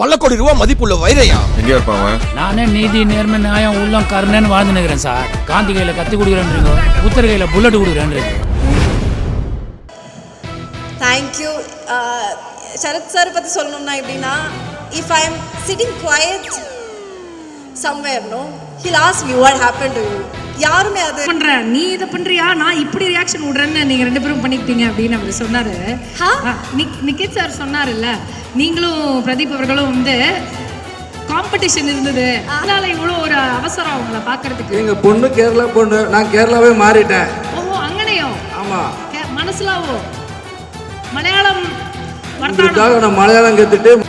பல கோடி ரூபா மதிப்புள்ள வைரையா? எங்கே இருப்பான் அவன்? நானே நீதி நேர்மை நியாயம் உள்ளம் கருணைன்னு வாழ்ந்து நிற்கிறேன் சார். காந்தி கையில் கத்தி கொடுக்குறேன்றீங்க புத்தர் கையில் புல்லட் கொடுக்குறேன்றீங்க தேங்க்யூ சரத் சார் பற்றி சொல்லணும்னா எப்படின்னா if I am sitting quiet somewhere no he'll ask you what happen to you யாருமே அது பண்ற? நீ இதை பண்றியா? நான் இப்படி ரியாக்ஷன் விடுறேன்னு நீங்க ரெண்டு பேரும் பண்ணிக்கிட்டீங்க அப்படின்னு அவர் சொன்னாரு. நிக்கித் சார் சொன்னாருல்ல நீங்களும் பிரதீப் அவர்களும் வந்து காம்படிஷன் இருந்தது. அதனால இவ்வளோ ஒரு அவசரம் அவங்கள பார்க்கறதுக்கு. எங்க பொண்ணு கேரளா பொண்ணு நான் கேரளாவே மாறிட்டேன். ஓஹோ அங்கனையும் ஆமா. கே- மனசுலாவோ? மலையாளம் நான் மலையாளம் கத்துட்டு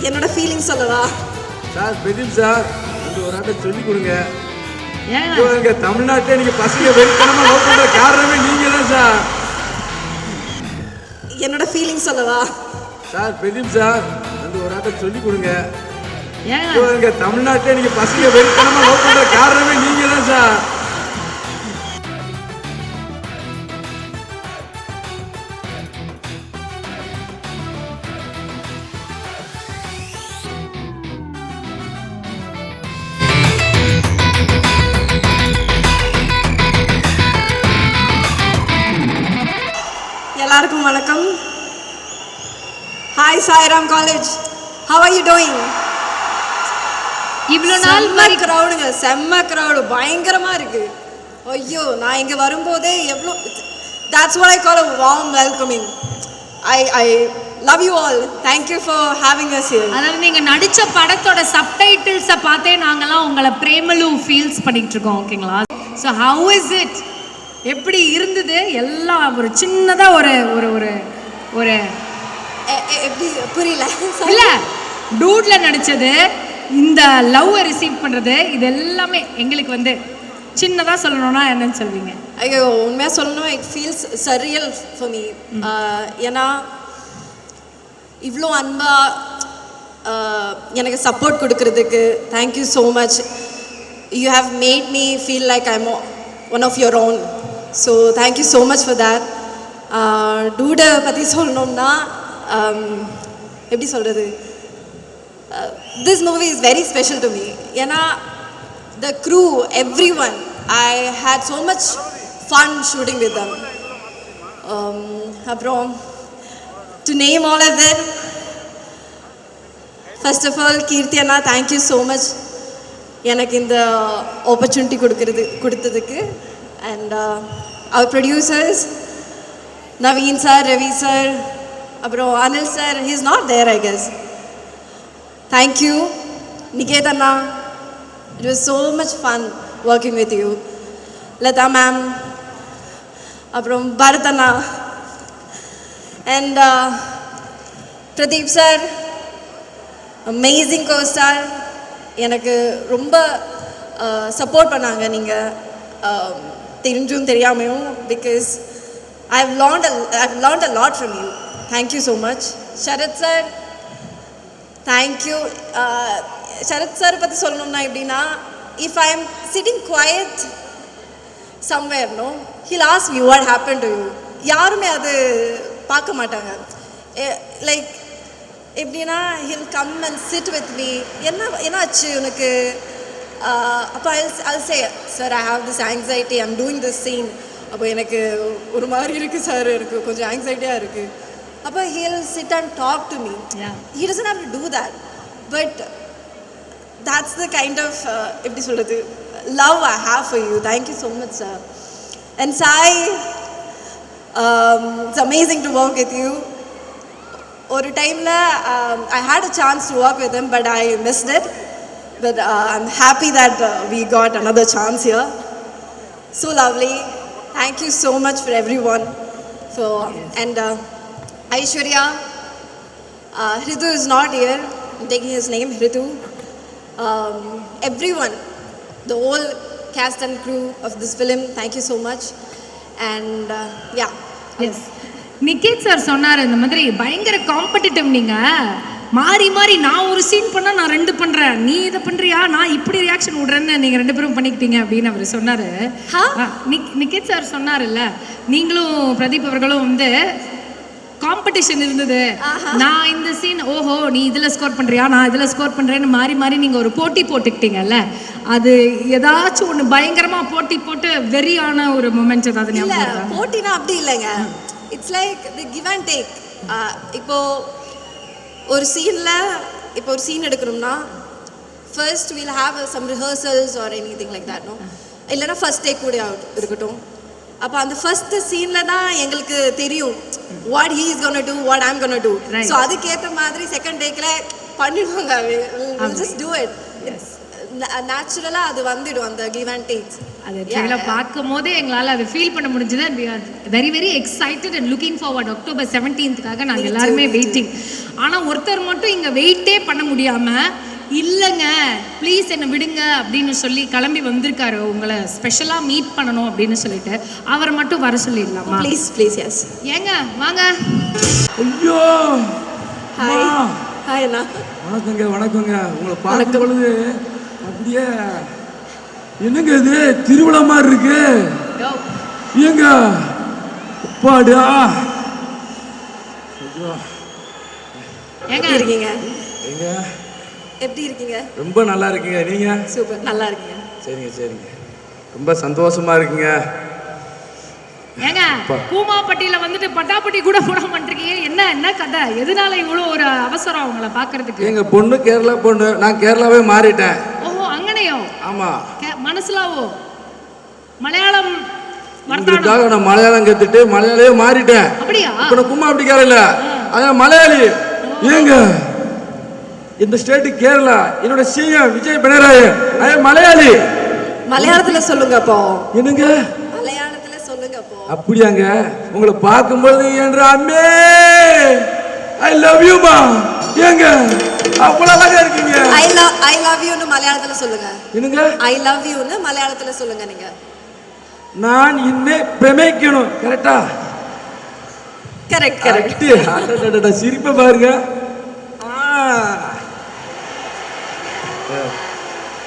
என்னோட ஃபீலிங் சொல்லவா? சார் பிரதீப் சார் ஒரு ஆட்டை சொல்லி கொடுங்க. எங்க தமிழ்நாட்டிலே நீங்க பசங்க வெறித்தனமா லவ் பண்ற காரணமே நீங்க தான் சார். என்னோட ஃபீலிங் சொல்லவா? சார் பிரதீப் சார் இந்த ஒரு ஆட்டை சொல்லி கொடுங்க. எங்க தமிழ்நாட்டிலே நீங்க பசங்க வெறித்தனமா லவ் பண்ற காரணமே நீங்க தான் சார். எல்லாருக்கும் வணக்கம். Hi Sairam college how are you doing இவ்வளோ நாள் செம்ம க்ரௌடுங்க செம்ம க்ரௌடு பயங்கரமா இருக்கு. ஐயோ நான் இங்க வரும்போதே எவ்வளோ that's what I call a warm welcoming. I I love you all. Thank you for having us here. அதாவது நீங்க நடிச்ச படத்தோட சப்டைட்டில்ஸை பார்த்தே நாங்கெல்லாம் உங்களை பிரேமலு ஃபீல்ஸ் பண்ணிட்டு இருக்கோம் ஓகேங்களா ஸோ ஹவு இஸ் இட் எப்படி இருந்தது? எல்லாம் ஒரு சின்னதா ஒரு ஒரு ஒரு ஒரு எப்படி புரியல. இல்ல டூட்ல நடிச்சது இந்த லவ்வை ரிசீவ் பண்றது இது எல்லாமே எங்களுக்கு வந்து சின்னதா சொல்லணும்னா என்னன்னு சொல்வீங்க? ஐயோ உண்மையாக சொல்லணும் it feels surreal for me. ஏன்னா இவ்வளோ அன்பா uh, எனக்கு சப்போர்ட் கொடுக்கறதுக்கு thank you so much you have made me feel like I'm one of your own so thank you so much for that today பற்றி சொல்லணும்னா எப்படி சொல்கிறது this movie is very special to me ஏன்னா the crew everyone had had so much fun shooting with them அப்புறம் to name all of first of all Keerthi Anna thank you so much எனக்கு இந்த opportunity கொடுக்கறது கொடுத்ததுக்கு. And our producers Naveen sir Ravi sir அப்புறம் Anil sir he is not there I guess thank you Niket Anna It so much fun fun with you Latha ma'am ma'am, அப்புறம் பரதண்ணா and Pradeep sir amazing sir எனக்கு ரொம்ப support பண்ணாங்க. நீங்கள் தெரிஞ்சும் தெரியாமையும் because I have learnt I have learnt a lot from you thank you so much Sarath sir thank you Sarath sir பற்றி சொல்லணும்னா எப்படின்னா if I am sitting quiet somewhere no he'll ask you what happen to you யாருமே அது பார்க்க மாட்டாங்க. Like எப்படின்னா he'll come and sit with me என்ன என்னாச்சு உனக்கு? அப்போ I'll say sir I have this anxiety I'm doing this scene அப்போ எனக்கு ஒரு மாதிரி இருக்குது சார் எனக்கு கொஞ்சம் ஆங்ஸைட்டியாக இருக்குது அப்போ he'll sit and talk to me Yeah. he doesn't have to do that. But that's the kind of uh, எப்படி சொல்கிறது love I have for you. Thank you so much sir. And Sai um, it's amazing to work with you. ஒரு டைமில் I had a chance to work with him but I missed it But I am happy that we got another chance here so lovely thank you so much for everyone so and uh, Aishwarya uh, Hridu is not here. I'm taking his name, Hridu. Um, everyone, the whole cast and crew of this film, thank you so much. And uh, yeah, yes Niket sir சொன்னார் இந்த மாதிரி பயங்கர competitive நீங்க மாறி மாறி நான் ஒரு scene பண்ணா நான் ரெண்டு பண்றேன். நீ இதை பண்றியா? நான் இப்படி ரியாக்ஷன் விடுறேன்னு நீங்க ரெண்டு பேரும் பண்ணிக்கிட்டீங்க அப்படின்னு அவர் சொன்னாரு. நிக்கேத் சார் சொன்னாருல்ல நீங்களும் பிரதீப் அவர்களும் வந்து காம்படிஷன் இருந்தது. நான் இந்த சீன் ஓஹோ நீ இதுல ஸ்கோர் பண்றியா? நான் இதுல ஸ்கோர் பண்றேன்னு மாறி மாறி நீங்க ஒரு போட்டி போட்டுக்கிட்டீங்கல்ல அது ஏதாச்சும் ஒண்ணு பயங்கரமா போட்டி போட்டு வெறியான ஒரு மொமெண்ட் ஏதாவது? போட்டினா அப்படி இல்லைங்க. It's like the give and take இப்போ ஒரு சீன்ல இப்போ ஒரு சீன் எடுக்கணும்னா first we'll have some rehearsals or anything like that no இல்லைன்னா ஃபர்ஸ்ட் டேக் கூட இருக்கட்டும். அப்போ அந்த ஃபர்ஸ்ட் சீனில் தான் எங்களுக்கு தெரியும் what he is gonna do what I'm gonna do. So அதுக்கேற்ற மாதிரி செகண்ட் டேக்கில் பண்ணிடுவாங்க. ஜஸ்ட் டூ இட் நேச்சுரலாக அது வந்துடும் அந்த கிவ் அண்ட் டேக்ஸ் அது ஆக்சுவலாக பார்க்கும் போதே எங்களால் அதை ஃபீல் பண்ண முடிஞ்சது we are very very excited and looking forward October செவன்டீன்த்துக்காக நாங்கள் எல்லாருமே வெயிட்டிங் ஆனால் ஒருத்தர் மட்டும் இங்கே வெயிட்டே பண்ண முடியாமல் இல்லைங்க ப்ளீஸ் என்னை விடுங்க அப்படின்னு சொல்லி கிளம்பி வந்திருக்காரு. உங்களை ஸ்பெஷலாக மீட் பண்ணணும் அப்படின்னு சொல்லிட்டு அவரை மட்டும் வர சொல்லிடலாமா? ப்ளீஸ் ப்ளீஸ் எஸ் ஏங்க வாங்க. ஐயோ! ஹாய். ஹாய் அண்ணா. வணக்கங்க வணக்கங்க. உங்களை பார்க்கும் பொழுது அப்படியே என்னங்க இது? திருவிழா மாதிரி இருக்கு. ஏங்க? அப்பாடா ஐயோ. ஏங்க? எப்படி இருக்கீங்க? எங்க எப்படி இருக்கீங்க? ரொம்ப நல்லா இருக்கீங்க. நீங்க? சூப்பர். நல்லா இருக்கீங்க. சரிங்க சரிங்க. ரொம்ப சந்தோஷமா இருக்குங்க. ஏங்க கூமாப்பட்டியில வந்துட்டு பட்டாப்பட்டி கூட போட மாட்டிருக்கீங்க என்ன என்ன கதை? எதனால இவ்வளோ ஒரு அவசரம் அவங்கள பார்க்கறதுக்கு? எங்க பொண்ணு கேரளா பொண்ணு. நான் கேரளாவே மாறிட்டேன். அங்கனையோ ஆமா. கே- மனசுலாவோ? மலையாளம் உங்களுக்காக நான் மலையாளம் கத்துட்டு மலையாளியே மாறிட்டேன். அப்படியா? இப்ப நான் கும்மா அப்படிக்கார இல்ல. அதான் மலையாளி. ஏங்க? இந்த ஸ்டேட் கேரளா. என்னோட சிஎம் விஜய் பினராயி. அதான் மலையாளி. மலையாளத்துல சொல்லுங்க அப்போ. என்னங்க? மலையாளத்துல சொல்லுங்க அப்போ. அப்படியாங்க. உங்களை பார்க்கும்போது என்ற அம்மே? ஐ லவ் யூ மா. ஏங்க? அவ்வளவு அழகா இருக்கீங்க? ஐ லவ் ஐ லவ் யூன்னு மலையாளத்துல சொல்லுங்க. என்னங்க? ஐ லவ் யூன்னு மலையாளத்துல சொல்லுங்க நீங்க. நான் இன்னே பிரமிக்கணும் கரெக்டா? கரெக்ட் கரெக்ட் அடடடட, சிரிப்பை பாருங்க. ஆ.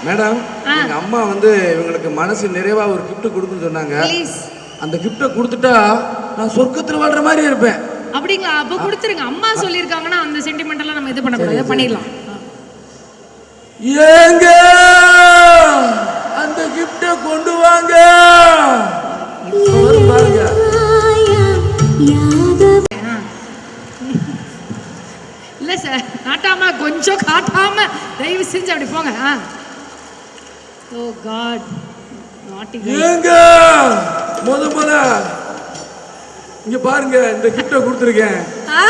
மேடம். எங்க அம்மா வந்து இவங்களுக்கு மனசு நிறைவா ஒரு gift கொடுக்குன்னு சொன்னாங்க. ப்ளீஸ் அந்த கிஃப்ட்டை கொடுத்துட்டா நான் சொர்க்கத்துல வாழ்ற மாதிரி இருப்பேன். அப்படிங்களா? அப்போ கொடுத்துருங்க. அம்மா சொல்லியிருக்காங்கன்னா அந்த சென்டிமெண்டெல்லாம் நம்ம இது பண்ணக்கூடாது. பண்ணிடலாம். ஏங்க! அந்த கிஃப்ட்டை கொண்டு வாங்க! இல்லை சார் காட்டாம கொஞ்சம் காட்டாம தயவு செஞ்சு அப்படி போங்க. ஆ. ஓ காட் நாட்டி ஏங்க! முத முத இங்க பாருங்க இந்த கிஃப்ட்டை கொடுத்துருக்கேன். ஆ?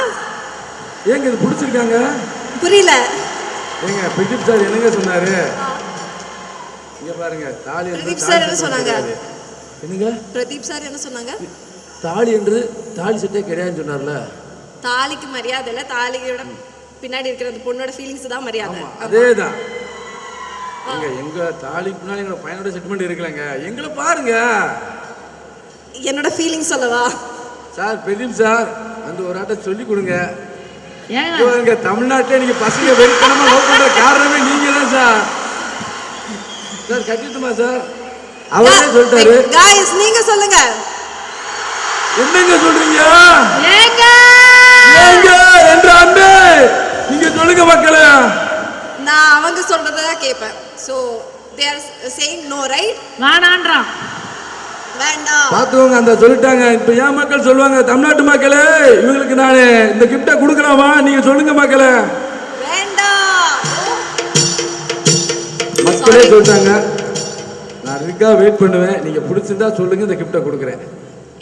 ஏங்க இது பிடிச்சிருக்காங்க? புரியல. ஏங்க பிரதீப் சார் என்னங்க சொன்னாரு? இங்க பாருங்க தாலி பிரதீப் சார் என்ன சொன்னாங்க? என்னங்க? பிரதீப் சார் என்ன சொன்னாங்க? தாலி என்று தாலி சட்டே கிடையாதுன்னு சொன்னார்ல. தாலிக்கு மரியாதை இல்ல தாலியோட பின்னாடி இருக்கிற அந்த பொண்ணோட ஃபீலிங்ஸ் தான் மரியாதை. அதேதான். எங்க எங்க தாலி பின்னாடி எங்க பையனோட செட்டில்மெண்ட் இருக்கலங்க. எங்களை பாருங்க. என்னோட ஃபீலிங்ஸ் சொல்லவா? சார் பிரதீப் சார் அந்த ஒரு ஆட்ட சொல்லி கொடுங்க. பாருங்க தமிழ்நாட்டிலே நீங்க பசங்க வெறித்தனமா லவ் பண்ற காரணமே நீங்க தான் சார். Sir கட்டிட்டுமா sir? அவரே சொல்லிட்டாரு. காய்ஸ் நீங்க சொல்லுங்க. என்னங்க சொல்றீங்க? ஏங்க? ஏங்க என்ற அன்பே நீங்க சொல்லுங்க மக்களே. நான் அவங்க சொல்றத கேட்பேன். So they are saying no right வேண்டாம் பார்த்துக்கோங்க அந்த சொல்லிட்டாங்க. இப்ப ஏன் மக்கள் சொல்லுவாங்க தமிழ்நாட்டு மக்களே இவங்களுக்கு நான் இந்த கிஃப்டை கொடுக்கலாமா நீங்க சொல்லுங்க மக்களே. வேண்டாம் மக்களே சொல்லிட்டாங்க. நான் இதுக்காக வெயிட் பண்ணுவேன். நீங்க பிடிச்சிருந்தா சொல்லுங்க இந்த கிஃப்டை கொடுக்குறேன்.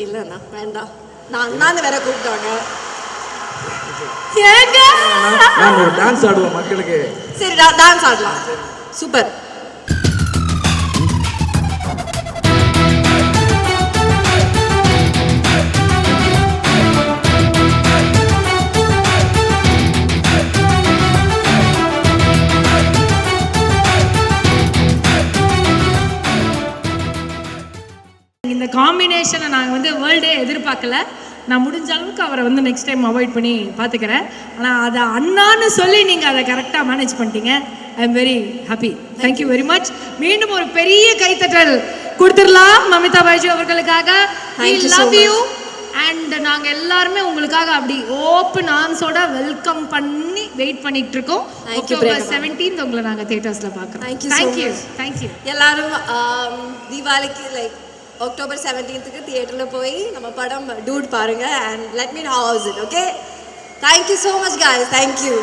இல்லைண்ணா வேண்டாம். நான் அண்ணாந்து வேற கூப்பிட்டாங்க நான் ஒரு டான்ஸ் ஆடுவோம் மக்களுக்கு. சரி டான்ஸ் ஆடலாம். சூப்பர். எதிர்பார்க்கல நான் முடிஞ்ச அளவுக்கு அவரை வந்து நெக்ஸ்ட் டைம் அவாய்ட் பண்ணி பார்த்துக்கிறேன். ஆனால் அதை அண்ணான்னு சொல்லி நீங்கள் அதை கரெக்டாக மேனேஜ் பண்ணிட்டீங்க. I am very happy thank you very much மீண்டும் ஒரு பெரிய கைத்தட்டல் கொடுத்துடலாம் மமிதா பாய்ஜி அவர்களுக்காக. So லவ் யூ அண்ட் நாங்க எல்லாருமே உங்களுக்காக அப்படி ஓப்பன் ஆர்ம்ஸோட வெல்கம் பண்ணி வெயிட் பண்ணிட்டு இருக்கோம். அக்டோபர். செவன்டீன்த் உங்களை நாங்க தியேட்டர்ஸ்ல பார்க்குறோம். Thank you much. தேங்க்யூ எல்லாரும் ஆம், தீபாவளிக்கு லைக் அக்டோபர் செவன்டீன்த்துக்கு தியேட்டரில் போய் நம்ம படம் டூட் பாருங்க and let me how's it okay thank you so much guys. Thank you